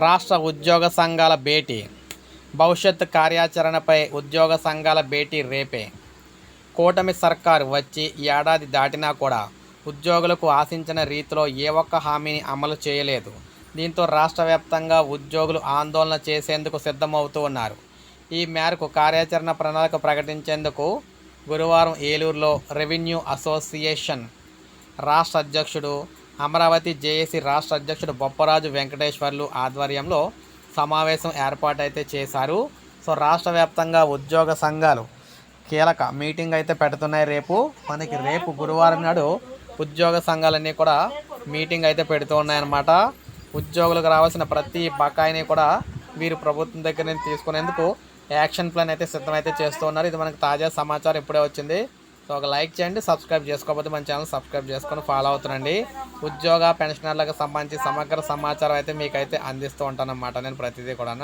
రాష్ట్ర ఉద్యోగ సంఘాల భేటీ. భవిష్యత్ కార్యాచరణపై ఉద్యోగ సంఘాల భేటీ రేపే. కూటమి సర్కారు వచ్చి ఏడాది దాటినా కూడా ఉద్యోగులకు ఆశించిన రీతిలో ఏ ఒక్క హామీని అమలు చేయలేదు. దీంతో రాష్ట్ర వ్యాప్తంగా ఉద్యోగులు ఆందోళన చేసేందుకు సిద్ధమవుతూ ఉన్నారు. ఈ మేరకు కార్యాచరణ ప్రణాళిక ప్రకటించేందుకు గురువారం ఏలూరులో రెవెన్యూ అసోసియేషన్ రాష్ట్ర అధ్యక్షుడు అమరావతి జేఏసీ రాష్ట్ర అధ్యక్షుడు బొప్పరాజు వెంకటేశ్వర్లు ఆధ్వర్యంలో సమావేశం ఏర్పాటైతే చేశారు. సో రాష్ట్ర వ్యాప్తంగా ఉద్యోగ సంఘాలు కీలక మీటింగ్ అయితే పెడుతున్నాయి రేపు. మనకి రేపు గురువారం నాడు ఉద్యోగ సంఘాలన్నీ కూడా మీటింగ్ అయితే పెడుతూ ఉన్నాయన్నమాట. ఉద్యోగులకు రావాల్సిన ప్రతి బకాయిని కూడా వీరు ప్రభుత్వం దగ్గర నుంచి తీసుకునేందుకు యాక్షన్ ప్లాన్ అయితే సిద్ధమైతే చేస్తూ ఉన్నారు. ఇది మనకు తాజా సమాచారం ఇప్పుడే వచ్చింది. సో ఒక లైక్ చేయండి సబ్స్క్రైబ్ చేసుకోకపోతే మన ఛానల్ సబ్స్క్రైబ్ చేసుకొని ఫాలో అవుతుందండి ఉద్యోగ పెన్షనర్లకు సంబంధించి సమగ్ర సమాచారం అయితే మీకైతే అందిస్తూ ఉంటానన్నమాట నేను ప్రతిదీ కూడా